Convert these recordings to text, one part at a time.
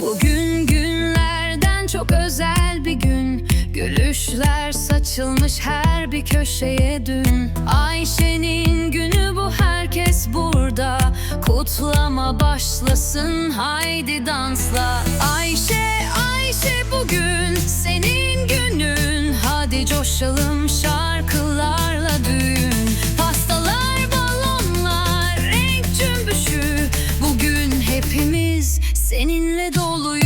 Bugün günlerden çok özel bir gün. Gülüşler saçılmış her bir köşeye dün. Ayşe'nin günü bu herkes burada. Kutlama başlasın haydi dansla. Ayşe Ayşe bugün senin günün. Hadi coşalım şarkı seninle doluyuz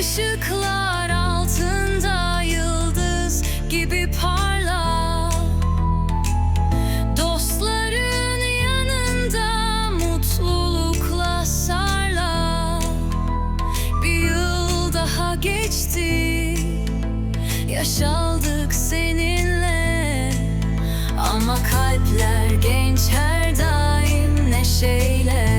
Işıklar altında yıldız gibi parla Dostların yanında mutlulukla sarla Bir yıl daha geçti Yaşaldık seninle. Ama kalpler genç her daim neşeyle